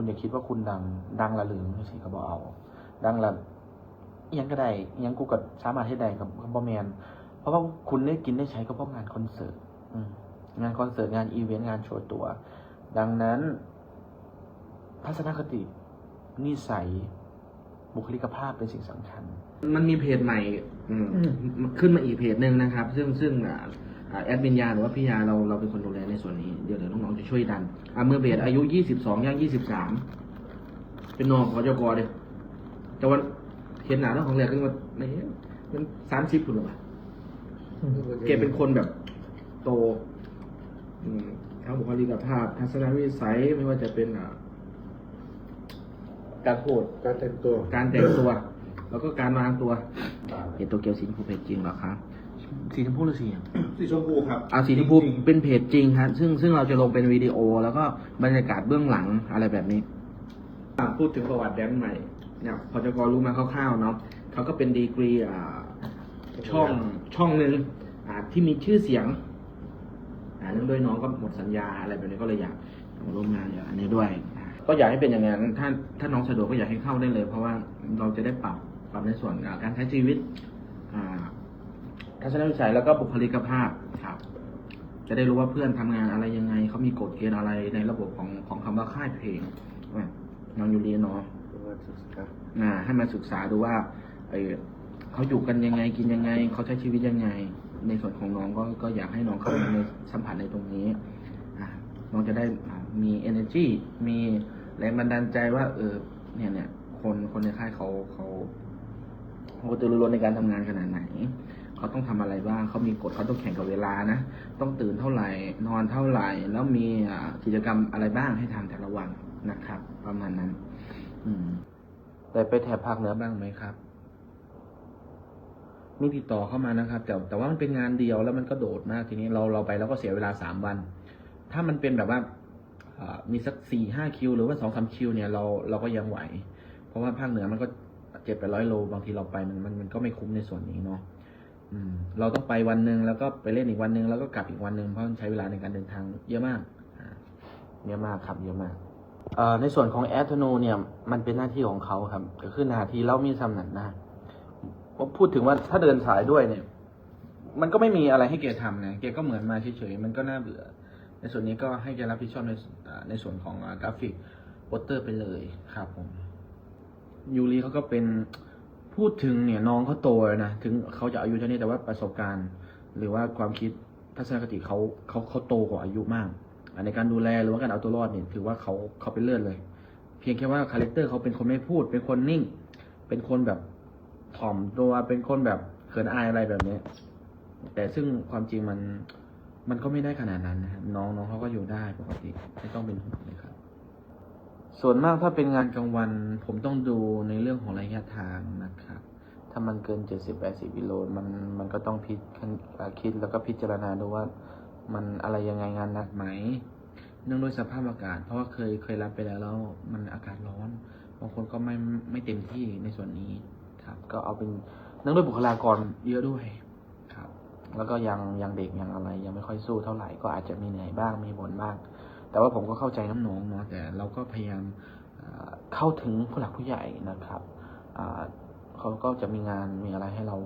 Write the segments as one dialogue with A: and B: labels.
A: คุณอย่าคิดว่าคุณดัง ดังละลืมไม่ใช่ก็บอกเอา ดังละยังก็ได้ยังกูก็สามารถให้ได้กับบอแมนเพราะว่าคุณได้กินได้ใช้ก็เพราะงานคอนเสิร์ตงานคอนเสิร์ตงานอีเวนต์งานโชว์ตัว ดังนั้น ทัศนคตินิสัยบุคลิกภาพเป็นสิ่งสำคัญ
B: มันมีเพจใหม่อืขึ้นมาอีกเพจหนึ่งนะครับ ซึ่งซึ่งอ่า แอดมินยาหรือว่าพี่ยาเราเราเป็นคนดูแลในส่วนนี้เดี๋ยวเดี๋ยวน้องๆจะช่วยดันอ่าเมื่อเบสอายุยี่สิบสองย่างยี่สิบสามเป็นน้องของเจ้ากอเดียแต่วันเห็นหนาแล้วของแรกก็ว่าไม่เห็นมันสามสิบคุณหรอวะแกเป็นคนแบบโตอืมทั้งบุคลิกภาพ ทัศนวิสัยไม่ว่าจะเป็นอ่าการพูด
C: การแต่งตัว
B: การแต่งตัว แล้วก็การวางตัว เห็นตัวเกียวสีชมพูเพจจริงเหรอครับ
A: สีชมพูหรือสีอะไร
C: สีชมพูครับ
B: เอาสีชมพูเป็นเพจจริงครับซึ่งซึ่งเราจะลงเป็นวิดีโอ แล้วก็บรรยากาศเบื้องหลังอะไรแบบนี้ อะพูดถึงประวัติแดนใหม่เนี่ยพอจะกอรู้มาคร่าวๆเนาะเขาก็เป็นดีกรีอ่าช่องช่องหนึ่งอ่าที่มีชื่อเสียงอ่าเนื่องด้วยน้องก็หมดสัญญาอะไรแบบนี้ก็เลยอยากมาร่วมงานอย่างอันนี้ด้วยอ่าก็อยากให้เป็นอย่างนั้นถ้าถ้าน้องสะดวกก็อยากให้เข้าได้เลย เพราะว่าเราจะได้ปรับปรับในส่วนอ่าการใช้ชีวิตอ่า ทัศนวิสัยแล้วก็บุคลิกภาพครับ จะได้รู้ว่าเพื่อนทำงานอะไรยังไงเขามีกฎเกณฑ์อะไรในระบบของของคำว่าค่ายเพลงอะน้องยูรีเนาะอ่าให้มาศึกษาดูว่าไอเขาอยู่กันยังไงกินยังไงเขาใช้ชีวิตยังไง ในส่วนของน้องก็ก็อยากให้น้องเข้ามาในสัมผัสในตรงนี้อะน้องจะได้อ่ามี energy มีแรงบันดาลใจว่า เออ เนี่ยเนี่ยคนคนในค่ายเขาเขาเขากระตือรือร้นในการทำงานขนาดไหน เขาต้องทำอะไรบ้างเขามีกฎเขาต้องแข่งกับเวลานะ ต้องตื่นเท่าไหร่ นอนเท่าไหร่ แล้วมีกิจกรรมอะไรบ้างให้ทำแต่ละวันนะครับ ประมาณนั้น อืม
A: แต่ไปแถบภาคเหนือบ้างไหมครับ มีติดต่อเข้ามานะครับ แต่แต่ว่ามันเป็นงานเดียวแล้วมันก็โดดมากทีนี้เราเราไปแล้วก็เสียเวลาสามวัน ถ้ามันเป็นแบบว่ามีสักสี่ห้าคิว หรือว่าสองสามคิวเนี่ยเราเราก็ยังไหว เพราะว่าภาคเหนือมันก็เจ็ดแปร้อยโลบางทีเราไปมันมันมันก็ไม่คุ้มในส่วนนี้เนาะ เราต้องไปวันหนึ่งแล้วก็ไปเล่นอีกวันหนึ่งแล้วก็กลับอีกวันหนึ่งเพราะใช้เวลาในการเดินทางเยอะมากเยอะมากครับเยอะมากเอ่อในส่วนของแอดโนเนี่ยมันเป็นหน้าที่ของเขาครับก็คือหน้าที่เรามีสำนักนะผมพูดถึงว่าถ้าเดินสายด้วยเนี่ย มันก็ไม่มีอะไรให้แกทำนะแกก็เหมือนมาเฉยๆมันก็น่าเบื่อ ในส่วนนี้ก็ให้แกรับผิดชอบในในส่วนของกราฟิกโปสเตอร์ไปเลยครับผมยูรีเขาก็เป็น พูดถึงเนี่ยน้องเขาโตแล้วนะถึงเขาจะอายุเท่านี้แต่ว่าประสบการณ์ หรือว่าความคิดทัศนคติเขาเขาเขาโตกว่าอายุมากในการดูแลหรือว่าการเอาตัวรอดเนี่ยถือว่าเขาเขาเป็นเลิศเลย เพียงแค่ว่าคาแรคเตอร์เขาเป็นคนไม่พูด เป็นคนนิ่ง เป็นคนแบบถ่อมตัวเป็นคนแบบเขินอายอะไรแบบนี้แต่ซึ่งความจริงมันมันก็ไม่ได้ขนาดนั้นนะครับน้องน้องเขาก็อยู่ได้ปกติไม่ต้องเป็นห่วงเลยครับ ส่วนมากถ้าเป็นงานกลางวัน ผมต้องดูในเรื่องของระยะทางนะครับ ถ้ามันเกินเจ็ดสิบแปดสิบกิโลมันมันก็ต้องพิจอ่าคิดแล้วก็พิจารณาดูว่ามันอะไรยังไงงานหนักไหม เนื่องด้วยสภาพอากาศ เพราะว่าเคยเคยรับไปแล้วแล้วมันอากาศร้อน บางคนก็ไม่ไม่เต็มที่ในส่วนนี้ครับ ก็เอาเป็นเนื่องด้วยบุคลากรเยอะด้วยครับ แล้วก็ยังยังเด็กยังอะไร ยังไม่ค่อยสู้เท่าไหร่ก็อาจจะมีเหนื่อยบ้างมีบ่นบ้าง แต่ว่าผมก็เข้าใจน้ำหนองเนาะแต่เราก็พยายามเข้าถึงผู้หลักผู้ใหญ่นะครับเขาก็จะมีงานมีอะไรให้เรา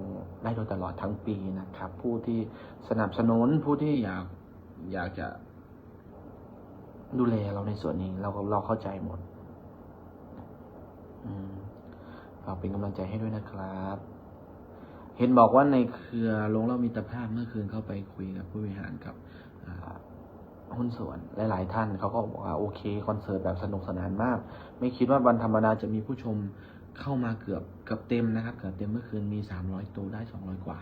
A: ได้โดยตลอดทั้งปีนะครับ ผู้ที่สนับสนุนผู้ที่อยากอยากจะดูแลเราในส่วนนี้ เราก็เราเข้าใจหมดอมฝากเป็นกำลังใจให้ด้วยนะครับ เห็นบอกว่าในเครือโรงเล่ามิตรภาพเมื่อคืนเข้าไปคุยกับผู้บริหารกับ หุ้นส่วนหลาย ๆ ท่านเขาก็บอกว่าโอเคคอนเสิร์ตแบบสนุกสนานมาก ไม่คิดว่าวันธรรมดาจะมีผู้ชมเข้ามาเกือบเกือบเต็มนะครับเกือบเต็มเมื่อคืนมีสามร้อยตัวได้สองร้อยกว่า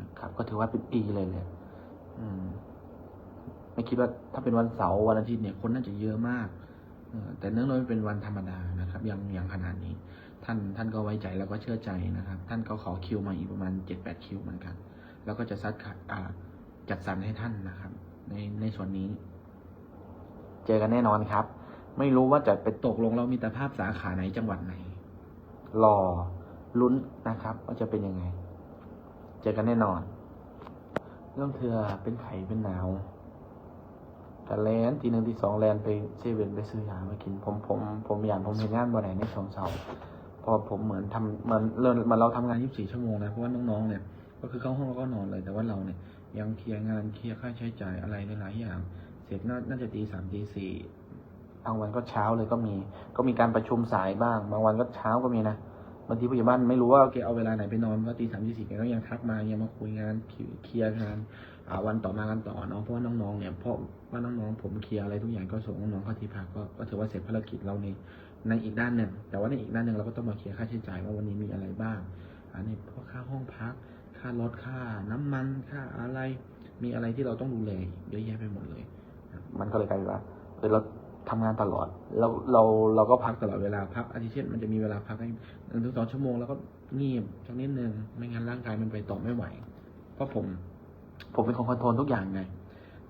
A: นะครับก็ถือว่าเป็นปีเลยเลยไม่คิดว่าถ้าเป็นวันเสาร์วันอาทิตย์เนี่ยคนน่าจะเยอะมากแต่เนื่องด้วยเป็นวันธรรมดานะครับยังยังขนาดนี้ ท่านท่านก็ไว้ใจแล้วก็เชื่อใจนะครับ ท่านก็ขอคิวมาอีกประมาณเจ็ดแปดคิวเหมือนกัน แล้วก็จะซัดจัดสรรให้ท่านนะครับ ในในส่วนนี้ เจอกันแน่นอนครับ ไม่รู้ว่าจะไปตกลงเรามีตรภาพสาขาไหนจังหวัดไหน รอลุ้นนะครับ ว่าจะเป็นยังไง เจอกันแน่นอน เรื่องเธอเป็นไข่เป็นหนาวแต่แลนทีหนึ่งทีสองแลนไปเซเว่นไปซื้อยามากิน ผมผมผมอย่างผมเห็นงานบ่ไหนในสองเสาพอผมเหมือนทำเหมือนเริ่มเหมือนเราทำงาน24ชั่วโมงนะเพราะว่าน้องๆเนี่ย ก็คือเข้าห้องแล้วก็นอนเลยแต่ว่าเราเนี่ย ยังเคลียร์งานเคลียร์ค่าใช้จ่ายอะไรหลายๆอย่าง เสร็จน่านาจะตีสามตีสี่บางวันก็เช้าเลยก็มี ก็มีการประชุมสายบ้าง บางวันก็เช้าก็มีนะบางทีผู้ใหญ่บ้านไม่รู้ว่าแกเอาเวลาไหนไปนอนว่าตีสามตีสี่แกก็ยังทักมายังมาคุยงานเคลียร์งานวันต่อมากันต่อเนาะเพราะว่าน้องๆเนี่ยเพราะว่าน้องๆผมเคลียร์อะไรทุกอย่างก็ส่งน้องๆเข้าที่พักก็ก็ถือว่าเสร็จภารกิจเราในในอีกด้านหนึ่งแต่ว่าในอีกด้านหนึ่งเราก็ต้องมาเคลียร์ค่าใช้จ่ายว่าวันนี้มีอะไรบ้างอันนี้พวกค่าห้องพัก ค่ารถค่าน้ำมันค่าอะไร มีอะไรที่เราต้องดูแลเยอะแยะไปหมดเลยมันก็เลยกลายเป็นว่าเออเราทำงานตลอดเราเราเราก็พักตลอดเวลาพักอาทิเช่นมันจะมีเวลาพักให้หนึ่งถึงสองชั่วโมงแล้วก็งีบสักนิดนึงไม่งั้นร่างกายมันไปต่อไม่ไหว เพราะผม ผมเป็นคนคอนโทรลทุกอย่างไง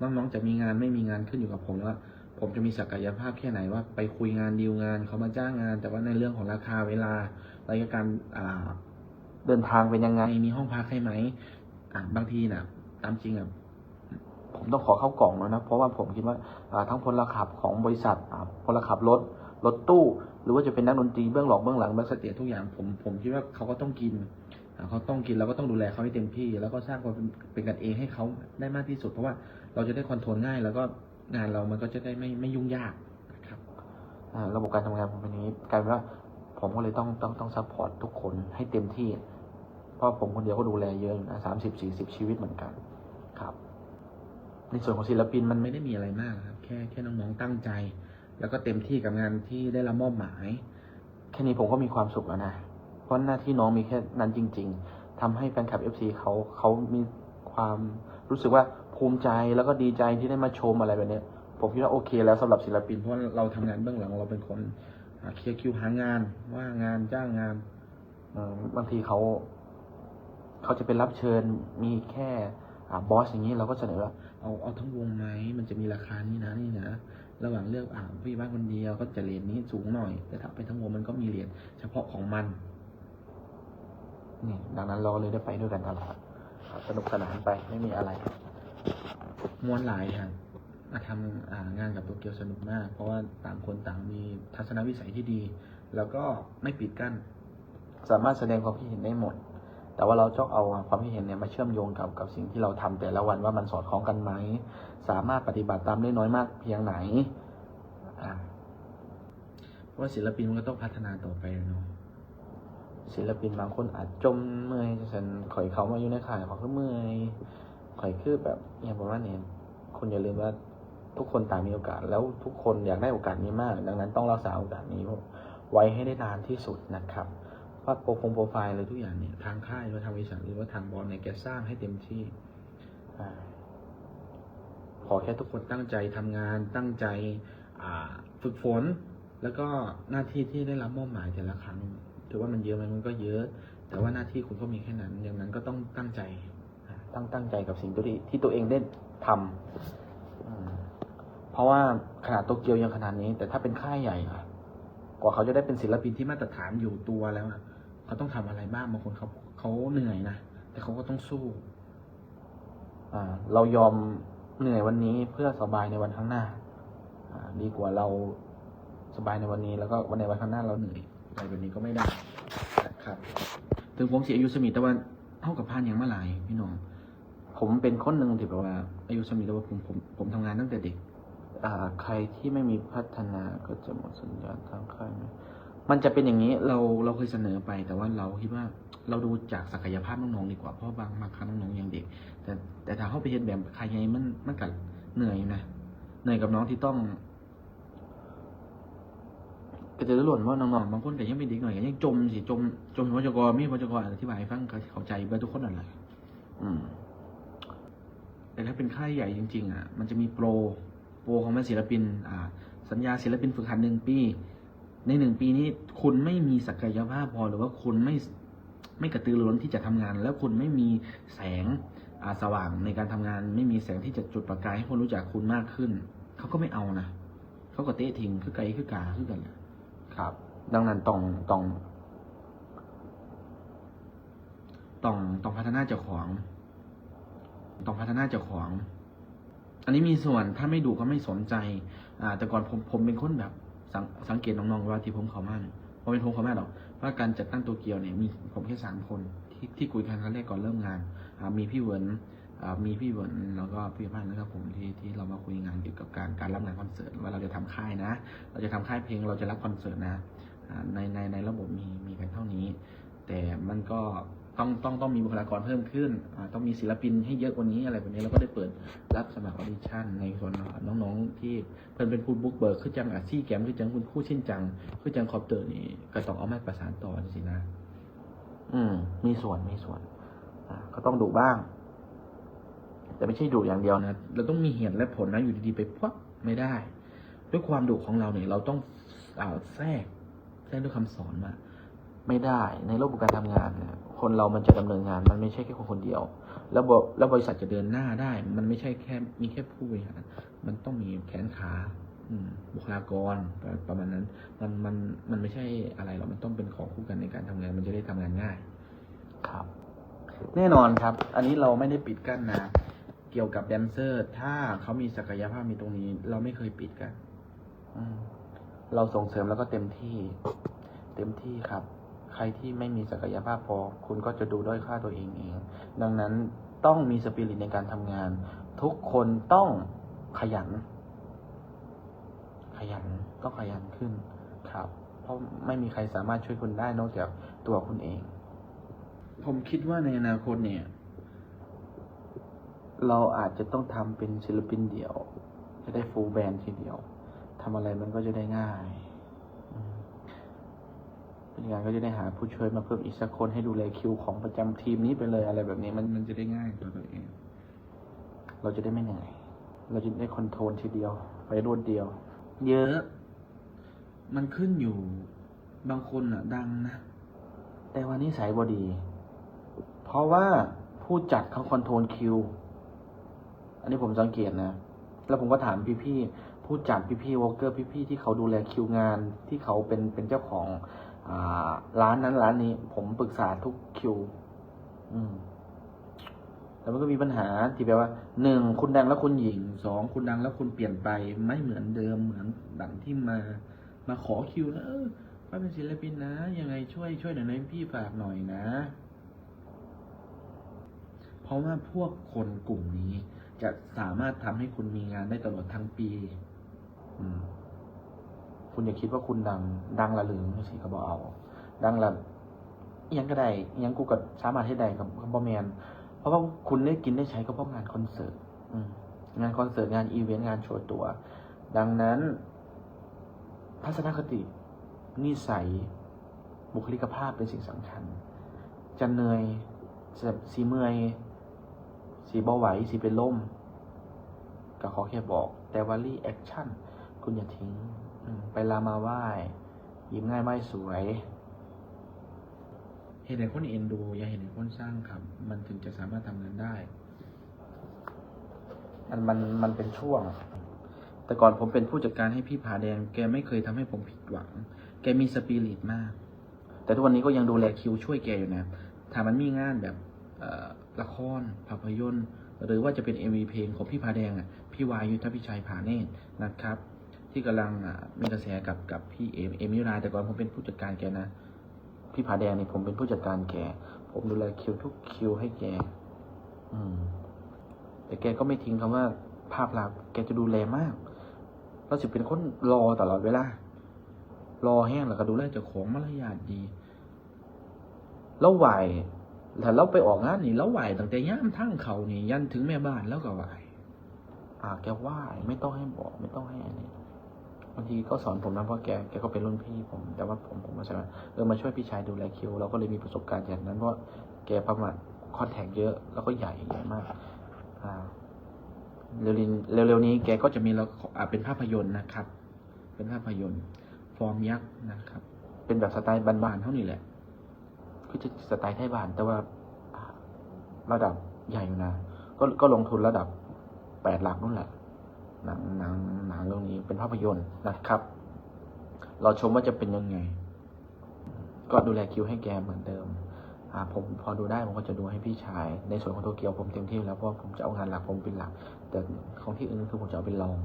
A: น้องๆจะมีงานไม่มีงานขึ้นอยู่กับผมแล้วว่าผมจะมีศักยภาพแค่ไหนว่าไปคุยงานดีลงานเขามาจ้างงาน แต่ว่าในเรื่องของราคาเวลาระยะการอ่า เดินทางเป็นยังไงมีห้องพักให้ไหมอ่าบางทีนะตามจริงอะผมต้องขอเข้ากล่องแล้วนะ เพราะว่าผมคิดว่าอ่าทั้งพลขับของบริษัทอ่าพลขับรถรถตู้ หรือว่าจะเป็นนักดนตรีเบื้องหลังเบื้องหลังแบ็กสเตจทุกอย่างผมผมคิดว่าเขาก็ต้องกินอ่าเขาต้องกินเราก็ต้องดูแลเขาให้เต็มที่ แล้วก็สร้างความเป็นเป็นกันเองให้เขาได้มากที่สุด เพราะว่าเราจะได้คอนโทรลง่าย แล้วก็งานเรามันก็จะได้ไม่ไม่ยุ่งยากนะครับอ่าระบบการทำงานผมเป็นอย่างนี้กลายเป็นว่า ผมก็เลยต้องต้องต้องซัพพอร์ตทุกคนให้เต็มที่ เพราะผมคนเดียวก็ดูแลเยอะนะสามสิบสี่สิบชีวิตเหมือนกันครับ ในส่วนของศิลปินมันไม่ได้มีอะไรมากครับ แค่แค่น้องๆตั้งใจ แล้วก็เต็มที่กับงานที่ได้รับมอบหมาย แค่นี้ผมก็มีความสุขแล้วนะ เพราะหน้าที่น้องมีแค่นั้นจริง ๆทำให้แฟนคลับเอฟซีเขาเขามีความรู้สึกว่าภูมิใจแล้วก็ดีใจที่ได้มาชมอะไรแบบนี้ผมคิดว่าโอเคแล้วสำหรับศิลปินเพราะเราทำงานเบื้องหลังเราเป็นคน เคลียร์คิวหางานว่างงานจ้างงานบางทีเขา เขาจะเป็นรับเชิญมีแค่อบอสอย่างนี้เราก็เสนอว่าเอาเอาทั้งวงไหมมันจะมีราคานี่นะนี่นะระหว่างเลือกอ่าพี่บ้านคนเดียวก็จะเหรียญนี้สูงหน่อย แต่ถ้าไปทั้งวงมันก็มีเหรียญเฉพาะของมันนี่ดังนั้นเราเลยได้ไปด้วยกันตลอดสนุกสนานไปไม่มีอะไรมวนหลายครับ ทำอ่างานกับโตเกียวสนุกมาก เพราะว่าต่างคนต่างมีทัศนวิสัยที่ดี แล้วก็ไม่ปิดกั้น สามารถแสดงความคิดเห็นได้หมด แต่ว่าเราต้องเอาความคิดเห็นเนี่ยมาเชื่อมโยงกับกับสิ่งที่เราทำแต่ละวันว่ามันสอดคล้องกันไหม สามารถปฏิบัติตามได้น้อยมากเพียงไหนอ่าเพราะว่าศิลปินมันก็ต้องพัฒนาต่อไปเนาะศิลปินบางคนอาจจมเมื่อยฉันข่อยเขามาอยู่ในข่ายเขาก็เมื่อยข่อยคือแบบอย่างประมาณนี้คุณอย่าลืมว่า ทุกคนต่างมีโอกาส แล้วทุกคนอยากได้โอกาสนี้มาก ดังนั้นต้องรักษาโอกาสนี้ไว้ให้ได้นานที่สุดนะครับเพราะโปรโฟงโปรไฟล์อะไรทุกอย่างเนี่ยทางค่ายหรือว่าทางบริษัทหรือว่าทางบอลเนี่ยแกสร้างให้เต็มที่ขอแค่ทุกคนตั้งใจทำงานตั้งใจฝึกฝน แล้วก็หน้าที่ที่ได้รับมอบหมายแต่ละครั้งถือว่ามันเยอะไหมมันก็เยอะ แต่ว่าหน้าที่คุณก็มีแค่นั้นอย่างนั้นก็ต้องตั้งใจตั้งตั้งใจกับสิ่งที่ที่ตัวเองได้ทำอืมเพ ราะว่าขนาดโตเกียวยังขนาดนี้ แต่ถ้าเป็นค่ายใหญ่อะกว่าเขาจะได้เป็นศิลปินที่มาตรฐานอยู่ตัวแล้วอะเขาต้องทำอะไรบ้างบางคนเขาเขาเหนื่อยนะแต่เขาก็ต้องสู้อ่าเรายอมเหนื่อยวันนี้เพื่อสบายในวันข้างหน้าอ่าดีกว่าเราสบายในวันนี้แล้วก็วันในวันข้างหน้าเราเหนื่อยอะไรแบบนี้ก็ไม่ได้นะครับ ถึงผมเสียอายุสมิทแต่ว่าเท่ากับพานอย่างเมื่อไหร่พี่น้อง ผมเป็นคนหนึ่งที่แบบว่าอายุสมิทแต่ว่าผมผมผมทำงานตั้งแต่เด็ก ใครที่ไม่มีพัฒนาก็จะหมดสัญญาณทางค่ายไหมมันจะเป็นอย่างนี้เราเราเคยเสนอไป แต่ว่าเราคิดว่าเราดูจากศักยภาพน้องๆดีกว่าเพราะบางบางครั้งน้องๆยังเด็ก แต่แต่ถ้าเข้าไปเห็นแบบใครไงมันมันกัดเหนื่อยนะเหนื่อยกับน้องที่ต้องก็จะรู้หล่นว่าน้องๆบางคนแต่ยังไม่เด็กหน่อยยังจมสิจมจมพจกรมีพจกรอธิบายให้ฟังเข้าใจเบอร์ทุกคนนั่นแหละอืม แต่ถ้าเป็นค่ายใหญ่จริง ๆ อะ มันจะมีโปร โปรของมันศิลปินอ่าสัญญาศิลปินฝึกหัดหนึ่งปี ในหนึ่งปีนี้คุณไม่มีศักยภาพพอหรือว่าคุณไม่ไม่กระตือรือร้นที่จะทำงาน แล้วคุณไม่มีแสงอ่าสว่างในการทำงาน ไม่มีแสงที่จะจุดประกายให้คนรู้จักคุณมากขึ้น เขาก็ไม่เอานะเขาก็เตะทิ้งคือไกลคือกาคือกันแหละครับ ดังนั้นต้องต้องต้องต้องพัฒนาเจ้าของ ต้องพัฒนาเจ้าของ อันนี้มีส่วนถ้าไม่ดูก็ไม่สนใจ อ่า แต่ก่อนผมผมเป็นคนแบบสังสังเกตน้องๆว่าที่ผมเขามาเนี่ผมเป็นผมเขามาหรอกว่าการจัดตั้งโตเกียวเนี่ยมีผมแค่สามคนที่ที่คุยกันครั้งแรกก่อนเริ่มงานอ่ามีพี่เวินอ่ามีพี่เวิร์นแล้วก็พี่บ้านนะครับผมที่ที่เรามาคุยงานเกี่ยวกับการการรับงานคอนเสิร์ตว่าเราจะทำค่ายนะ เราจะทำค่ายเพลงเราจะรับคอนเสิร์ตนะในในในระบบมีมีกันเท่านี้ แต่มันก็ ต้องต้องต้องมีบุคลากรเพิ่มขึ้นอ่าต้องมีศิลปินให้เยอะกว่านี้อะไรแบบนี้เราก็ได้เปิดรับสมัครออดิชั่นในส่วนน้องๆ ที่เพิ่นเป็นผู้บุกเบิกคือจังอาซี่แกมคือจังคุณครู่ชินจังคือจังคอปเตอร์นี่ก็ต้องเอามาประสานต่อสินะ อืม มีส่วนมีส่วนอ่าก็ต้องดูบ้าง แต่ไม่ใช่ดูอย่างเดียวนะเราต้องมีเหตุและผลนะอยู่ดีๆไปปั๊บไม่ได้ ด้วยความดุของเราเนี่ย เราต้องอ่าแทรกแทรกด้วยคำสอนมาไม่ได้ในโลกของการทำงานเนี่ย คนเรามันจะดำเนินงาน มันไม่ใช่แค่คนคนเดียว แล้วบแล้วบริษัทจะเดินหน้าได้ มันไม่ใช่แค่มีแค่ผู้บริหาร มันต้องมีแขนขาอืมบุคลากรประประมาณนั้น มันมันมันไม่ใช่อะไรหรอก มันต้องเป็นของคู่กันในการทำงาน มันจะได้ทำงานง่าย ครับ แน่นอนครับ อันนี้เราไม่ได้ปิดกั้นนะ เกี่ยวกับแดนเซอร์ ถ้าเขามีศักยภาพมีตรงนี้ เราไม่เคยปิดกันอืมเราส่งเสริมแล้วก็เต็มที่ เต็มที่ครับ ใครที่ไม่มีศักยภาพพอ คุณก็จะดูด้อยค่าตัวเองเอง ดังนั้นต้องมีสปิริตในการทำงาน ทุกคนต้องขยัน ขยันต้องขยันขึ้นครับ เพราะไม่มีใครสามารถช่วยคุณได้นอกจากตัวคุณเอง ผมคิดว่าในอนาคตเนี่ย เราอาจจะต้องทำเป็นศิลปินเดี่ยว จะได้ฟูลแบนด์ทีเดียวทำอะไรมันก็จะได้ง่าย เป็นงานก็จะได้หาผู้ช่วยมาเพิ่มอีกสักคนให้ดูแลคิวของประจำทีมนี้ไปเลยอะไรแบบนี้มันมันจะได้ง่ายต่อตัวเอง เราจะได้ไม่เหนื่อยเราจะได้คอนโทรลทีเดียว ไปรวดเดียว เยอะ มันขึ้นอยู่ บางคนอะดังนะ แต่ว่านิสัยบอดี เพราะว่าผู้จัดเขาคอนโทรลคิว อันนี้ผมสังเกตนะ แล้วผมก็ถามพี่ๆผู้จัดพี่ๆวอลเกอร์พี่ๆที่เขาดูแลคิวงานที่เขาเป็นเป็นเจ้าของอ่า ร้านนั้นร้านนี้ ผมปรึกษาทุกคิว อืมแล้วมันก็มีปัญหาที่แบบว่าหนึ่งคุณดังแล้วคุณหญิงสองคุณดังแล้วคุณเปลี่ยนไปไม่เหมือนเดิมเหมือนดังที่มา มาขอคิวนะเออว่าเป็นศิลปินนะ ยังไงช่วยช่วยหน่อยนะพี่ฝากหน่อยนะ เพราะว่าพวกคนกลุ่มนี้จะสามารถทำให้คุณมีงานได้ตลอดทั้งปี อืม คุณอย่าคิดว่าคุณดัง ดังละหรือไม่ใช่ก็บอกเอา ดังละยังก็ได้ยังกูก็สามารถให้ได้กับบอแมนเพราะว่าคุณได้กินได้ใช้ก็เพราะงานคอนเสิร์ตงานคอนเสิร์ตงานอีเวนต์งานโชว์ตัว ดังนั้น ทัศนคตินิสัย บุคลิกภาพเป็นสิ่งสำคัญ จะเหนื่อยจะสีเมื่อยสีเบาไหวสีเป็นล่มก็ขอแค่บอก แต่ว่ารีแอคชั่น คุณอย่าทิ้ง ไปลามาไหว้ยิ้มง่ายไม่สวย เห็นไหนคนเอ็นดู อย่าเห็นไหนคนสร้างครับ มันถึงจะสามารถทำงานได้ มันมันมันเป็นช่วง แต่ก่อนผมเป็นผู้จัดการให้พี่ผาแดง แกไม่เคยทำให้ผมผิดหวัง แกมีสปิริตมาก แต่ทุกวันนี้ก็ยังดูแลคิวช่วยแกอยู่นะถ้ามันมีงานแบบเอ่อละครภาพยนตร์ หรือว่าจะเป็น MV เพลงของพี่ผาแดงอะ พี่วายุทธพิชัยผาเนตรนะครับ ที่กำลังอะมีกระแสกับกับพี่เอมเอมิราแต่ก่อนผมเป็นผู้จัดการแกนะพี่ผาแดงนี่ผมเป็นผู้จัดการแกผมดูแลคิวทุกคิวให้แกอืม แต่แกก็ไม่ทิ้งคำว่า ภาพลักษณ์แกจะดูแลมากเราจะเป็นคนรอตลอดเวลารอแห้งแล้วก็ดูแลเจ้าของมารยาทดีแล้วไหวถ้าเราไปออกงานนี่เราไหวตั้งแต่ย่ามทั้งเขานี่ยันถึงแม่บ้านแล้วก็ไหวอ่าแกไหวไม่ต้องให้บอก ไม่ต้องให้อันนี้างทีก็สอนผมนะเพราะแกแกก็เป็นรุ่นพี่ผม แต่ว่าผมผมก็ใช่ไหมเออมาช่วยพี่ชายดูแลคิวเราก็เลยมีประสบการณ์จากนั้นเพราะแกประมาณคอนแทคเยอะแล้วก็ใหญ่ใหญ่มากอ่าเร็วๆนี้แกก็จะมีละคราเป็นภาพยนตร์นะครับ เป็นภาพยนตร์ ฟอร์มยักษ์นะครับ เป็นแบบสไตล์บานๆเท่านี้แหละคือจะสไตล์ไทยบาน แต่ว่าอ่าระดับใหญ่อยู่นะก็ก็ลงทุนระดับแปดหลักนู่นแหละ หนังหนังหนังเรื่องนี้เป็นภาพยนตร์นะครับ เราชมว่าจะเป็นยังไง ก็ดูแลคิวให้แกเหมือนเดิมอ่าผมพอดูได้ผมก็จะดูให้พี่ชาย ในส่วนของโตเกียวผมเต็มที่แล้วเพราะผมจะเอางานหลักผมเป็นหลัก แต่ของที่อื่นคือผมจะเอาเป็นรอง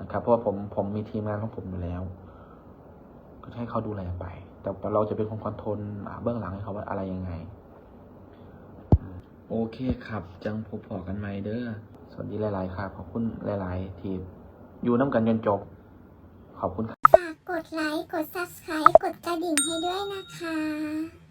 A: นะครับ เพราะว่าผมผมมีทีมงานของผมอยู่แล้ว ก็ให้เขาดูแลไป แต่เราจะเป็นคนคอนโทรลเบื้องหลังให้เขาว่าอะไรยังไง โอเคครับ จังพบพอกันไหมเด้อ สวัสดีหลาย ๆ ครับ ขอบคุณหลาย ๆ ที่อยู่น้ำกันจนจบ ขอบคุณครับ
C: ฝากกดไลค์ กด Subscribe กดกระดิ่งให้ด้วยนะคะ